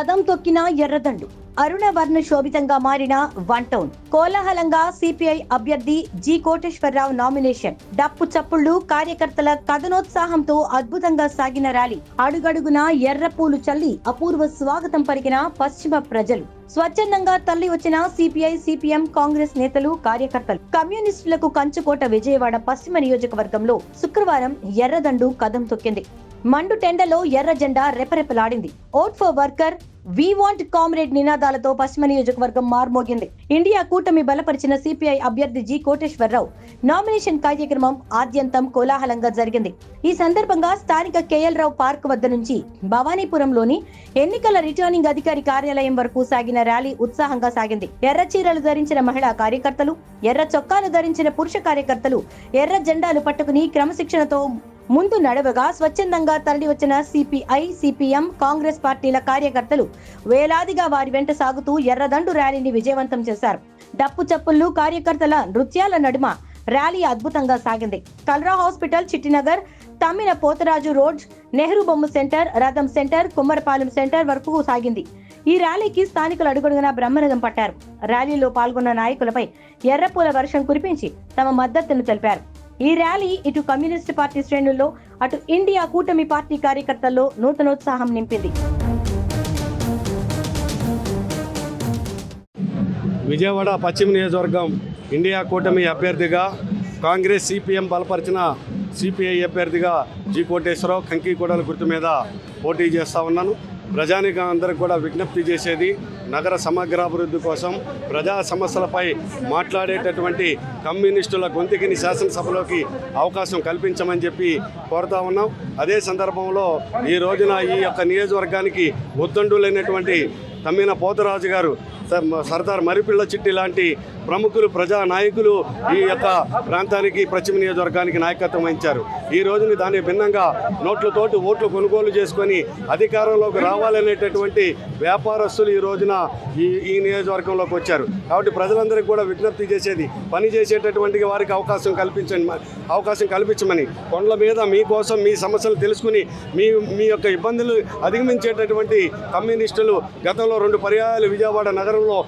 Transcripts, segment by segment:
కదం తొక్కిన ఎర్రదండు. అరుణవర్ణ శోభితంగా మారిన వన్ టౌన్. కోలాహలంగా సిపిఐ అభ్యర్థి జి కోటేశ్వరరావు నామినేషన్. డప్పు చప్పుళ్ళు కార్యకర్తల కథనోత్సాహంతో అద్భుతంగా సాగిన ర్యాలీ. అడుగడుగున ఎర్రపూలు చల్లి అపూర్వ స్వాగతం పలికిన పశ్చిమ ప్రజలు. స్వచ్ఛందంగా తల్లి వచ్చిన సిపిఐ సిపిఎం కాంగ్రెస్ నేతలు కార్యకర్తలు. కమ్యూనిస్టులకు కంచుకోట విజయవాడ పశ్చిమ నియోజకవర్గంలో శుక్రవారం ఎర్రదండు కదం తొక్కింది. మండు టెండలో ఎర్ర జెండా రెపరెపలాడింది. Vote for worker we want comrade నినాదాలతో పశ్చిమ నియోజకవర్గం మార్మోగింది. ఇండియా కూటమి బలపరిచిన సిపిఐ అభ్యర్థి జి కోటేశ్వరరావు నామినేషన్ కార్యక్రమం ఆద్యంతం కోలాహలంగా జరిగింది. ఈ సందర్భంగా స్థానిక కేఎల్ రావు పార్క్ వద్ద నుంచి భవానీపురంలోని ఎన్నికల రిటర్నింగ్ అధికారి కార్యాలయం వరకు సాగిన ర్యాలీ ఉత్సాహంగా సాగింది. ఎర్ర చీరలు ధరించిన మహిళా కార్యకర్తలు ఎర్ర చొక్కాలు ధరించిన పురుష కార్యకర్తలు ఎర్ర జెండాలు పట్టుకుని క్రమశిక్షణతో ముందు నడవగా స్వచ్ఛందంగా తరలి వచ్చిన సిపిఐ సిపిఎం కాంగ్రెస్ పార్టీల కార్యకర్తలు వేలాదిగా వారి వెంట సాగుతూ ఎర్రదండు ర్యాలీని విజయవంతం చేశారు. డప్పు చప్పుళ్ళు కార్యకర్తల నృత్యాల నడుమ ర్యాలీ అద్భుతంగా సాగింది. కల్రా హాస్పిటల్ చిట్టినగర్ తమ్మిన పోతరాజు రోడ్ నెహ్రూ బొమ్మ సెంటర్ రథం సెంటర్ కుమ్మరపాలెం సెంటర్ వరకు సాగింది. ఈ ర్యాలీకి స్థానికులు అడుగడుగునా బ్రహ్మరథం పట్టారు. ర్యాలీలో పాల్గొన్న నాయకులపై ఎర్రపూల వర్షం కురిపించి తమ మద్దతును తెలిపారు. ఈ ర్యాలీ ఇటు కమ్యూనిస్టు పార్టీ శ్రేణుల్లో అటు ఇండియా కూటమి పార్టీ కార్యకర్తల్లో నూతనోత్సాహం నింపింది. విజయవాడ పశ్చిమ నియోజకవర్గం ఇండియా కూటమి అభ్యర్థిగా కాంగ్రెస్ సిపిఎం బలపరిచిన సిపిఐ అభ్యర్థిగా జి కోటేశ్వరరావు కంకిగూడల గుర్తు మీద పోటీ చేస్తూ ఉన్నాను. ప్రజానికం అందరికి కూడా విజ్ఞప్తి చేసేది నగర సమగ్రాభివృద్ధి కోసం ప్రజా సమస్యలపై మాట్లాడేటటువంటి కమ్యూనిస్టుల గొంతుకిని శాసనసభలోకి అవకాశం కల్పించమని చెప్పి కోరుతా ఉన్నాం. అదే సందర్భంలో ఈ రోజున ఈ యొక్క నియోజకవర్గానికి ఉద్దండులైనటువంటి తమ్మిన పోతరాజు గారు సర్దార్ మరిపిళ్ళ చిట్టి లాంటి ప్రముఖులు ప్రజా నాయకులు ఈ యొక్క ప్రాంతానికి పశ్చిమ నియోజకవర్గానికి నాయకత్వం వహించారు. ఈ రోజుని దానికి భిన్నంగా నోట్లతోటి ఓట్లు కొనుగోలు చేసుకొని అధికారంలోకి రావాలనేటటువంటి వ్యాపారస్తులు ఈ రోజున ఈ ఈ నియోజకవర్గంలోకి వచ్చారు. కాబట్టి ప్రజలందరికీ కూడా విజ్ఞప్తి చేసేది పని చేసేటటువంటి వారికి అవకాశం కల్పించండి అవకాశం కల్పించమని. కొండల మీద మీకోసం మీ సమస్యలు తెలుసుకుని మీ మీ యొక్క ఇబ్బందులు అధిగమించేటటువంటి కమ్యూనిస్టులు గతంలో రెండు పర్యాయాలు విజయవాడ నగరంలో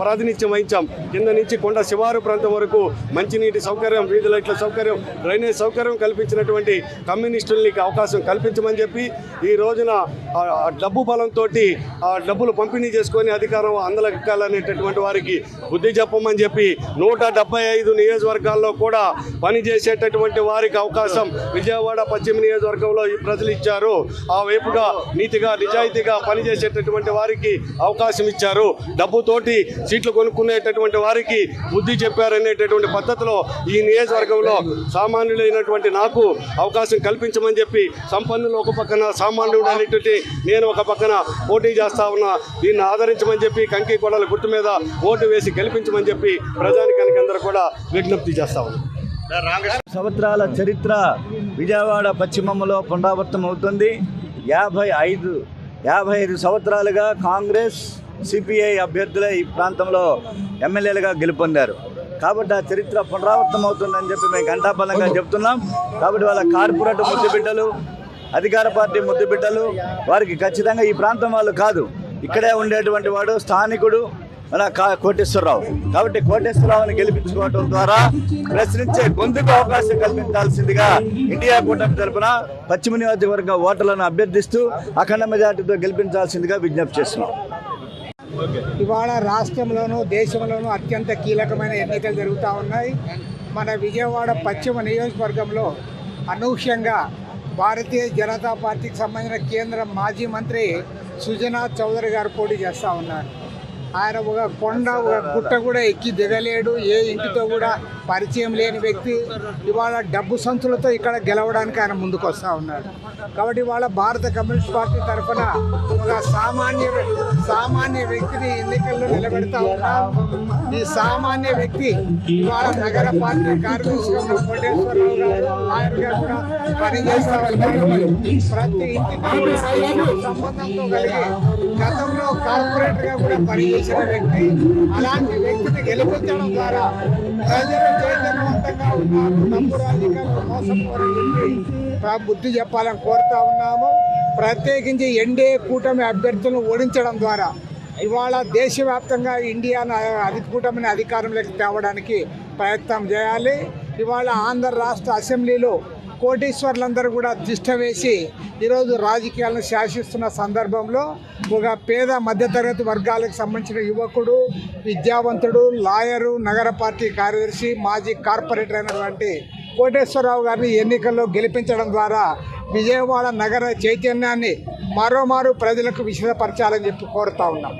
ప్రాతినిధ్యం వహించాం. కింద నుంచి కొండ శివారు ప్రాంతం వరకు మంచినీటి సౌకర్యం వీధి లైట్ల సౌకర్యం డ్రైనేజ్ సౌకర్యం కల్పించినటువంటి కమ్యూనిస్టులకి అవకాశం కల్పించమని చెప్పి ఈ రోజున డబ్బు బలంతో ఆ డబ్బులు పంపిణీ చేసి చేసుకొని అధికారం అందలెక్కాలనేటటువంటి వారికి బుద్ధి చెప్పమని చెప్పి నూట ఐదు నియోజకవర్గాల్లో కూడా పనిచేసేటటువంటి వారికి అవకాశం విజయవాడ పశ్చిమ నియోజకవర్గంలో ఈ ప్రజలు ఇచ్చారు. ఆ వైపుగా నీతిగా నిజాయితీగా పనిచేసేటటువంటి వారికి అవకాశం ఇచ్చారు. డబ్బుతోటి సీట్లు కొనుక్కునేటటువంటి వారికి బుద్ధి చెప్పారనేటటువంటి పద్ధతిలో ఈ నియోజకవర్గంలో సామాన్యులైనటువంటి నాకు అవకాశం కల్పించమని చెప్పి సంపన్నులు ఒక పక్కన సామాన్యుడు అనేటువంటి నేను ఒక పక్కన పోటీ చేస్తా ఉన్నా. దీన్ని ఆదరించమని చెప్పి కంకి కొడల గుర్తు మీద ఓటు వేసి గెలిపించమని చెప్పి ప్రజానికానికి అందరూ కూడా విజ్ఞప్తి చేస్తా ఉన్నాం. సంవత్సరాల చరిత్ర విజయవాడ పశ్చిమంలో పునరావృతం అవుతుంది. యాభై ఐదు యాభై ఐదు సంవత్సరాలుగా కాంగ్రెస్ సిపిఐ అభ్యర్థులే ఈ ప్రాంతంలో ఎమ్మెల్యేలుగా గెలుపొందారు. కాబట్టి ఆ చరిత్ర పునరావృతం అవుతుందని చెప్పి మేము ఘంటాపదంగా చెప్తున్నాం. కాబట్టి వాళ్ళ కార్పొరేట్ ముద్దుబిడ్డలు అధికార పార్టీ ముద్దుబిడ్డలు వారికి ఖచ్చితంగా ఈ ప్రాంతం వాళ్ళు కాదు. ఇక్కడే ఉండేటువంటి వాడు స్థానికుడు మన కా- కోటేశ్వరరావు. కాబట్టి కోటేశ్వరరావుని గెలిపించుకోవడం ద్వారా ప్రశ్నించే గొంతుకు అవకాశం కల్పించాల్సిందిగా ఇండియా కూటమి తరపున పశ్చిమ నియోజకవర్గ ఓటర్లను అభ్యర్థిస్తూ అఖండ మెజార్టీతో గెలిపించాల్సిందిగా విజ్ఞప్తి చేస్తున్నాం. ఇవాళ రాష్ట్రంలోనూ దేశంలోనూ అత్యంత కీలకమైన ఎన్నికలు జరుగుతూ ఉన్నాయి. మన విజయవాడ పశ్చిమ నియోజకవర్గంలో అనూహ్యంగా భారతీయ జనతా పార్టీకి సంబంధించిన కేంద్ర మాజీ మంత్రి సుజనాథ్ చౌదరి గారు పోటీ చేస్తూ ఉన్నారు. ఆయన ఒక కొండ ఒక గుట్ట కూడా ఎక్కి దిగలేడు. ఏ ఇంటితో కూడా పరిచయం లేని వ్యక్తి ఇవాళ డబ్బు సంచులతో ఇక్కడ గెలవడానికి ఆయన ముందుకు వస్తూ ఉన్నాడు. కాబట్టి ఇవాళ భారత కమ్యూనిస్ట్ పార్టీ తరఫున ఒక సామాన్య సామాన్య వ్యక్తిని ఎన్నికల్లో నిలబెడతా ఉన్నాం. ఈ సామాన్య వ్యక్తి ఇవాళ నగర పార్టీ కార్యదర్శిగా కోటేశ్వరరావు గారు ఆయనగా కూడా పనిచేస్తా ఉన్నారు. ప్రతి ఇంటికి సంబంధంతో కలిగి గతంలో కార్పొరేటర్గా కూడా పనిచేసిన వ్యక్తి అలాంటి వ్యక్తిని గెలిపించడం ద్వారా ప్రజలు చైతన్యవంతంగా ఉన్నారు తప్పు రాజకీయాలు బుద్ధి చెప్పాలని కోరుతా ఉన్నాము. ప్రత్యేకించి ఎన్డీఏ కూటమి అభ్యర్థులను ఓడించడం ద్వారా ఇవాళ దేశవ్యాప్తంగా ఇండియాను అధి కూటమిని అధికారంలోకి తేవడానికి ప్రయత్నం చేయాలి. ఇవాళ ఆంధ్ర రాష్ట్ర అసెంబ్లీలో కోటీశ్వర్లందరూ కూడా దిష్టవేసి ఈరోజు రాజకీయాలను శాసిస్తున్న సందర్భంలో ఒక పేద మధ్యతరగతి వర్గాలకు సంబంధించిన యువకుడు విద్యావంతుడు లాయరు నగర పార్టీ కార్యదర్శి మాజీ కార్పొరేటర్ అయినటువంటి కోటేశ్వరరావు గారిని ఎన్నికల్లో గెలిపించడం ద్వారా విజయవాడ నగర చైతన్యాన్ని మరోమారు ప్రజలకు విశదపరచాలని చెప్పి కోరుతా ఉన్నాం.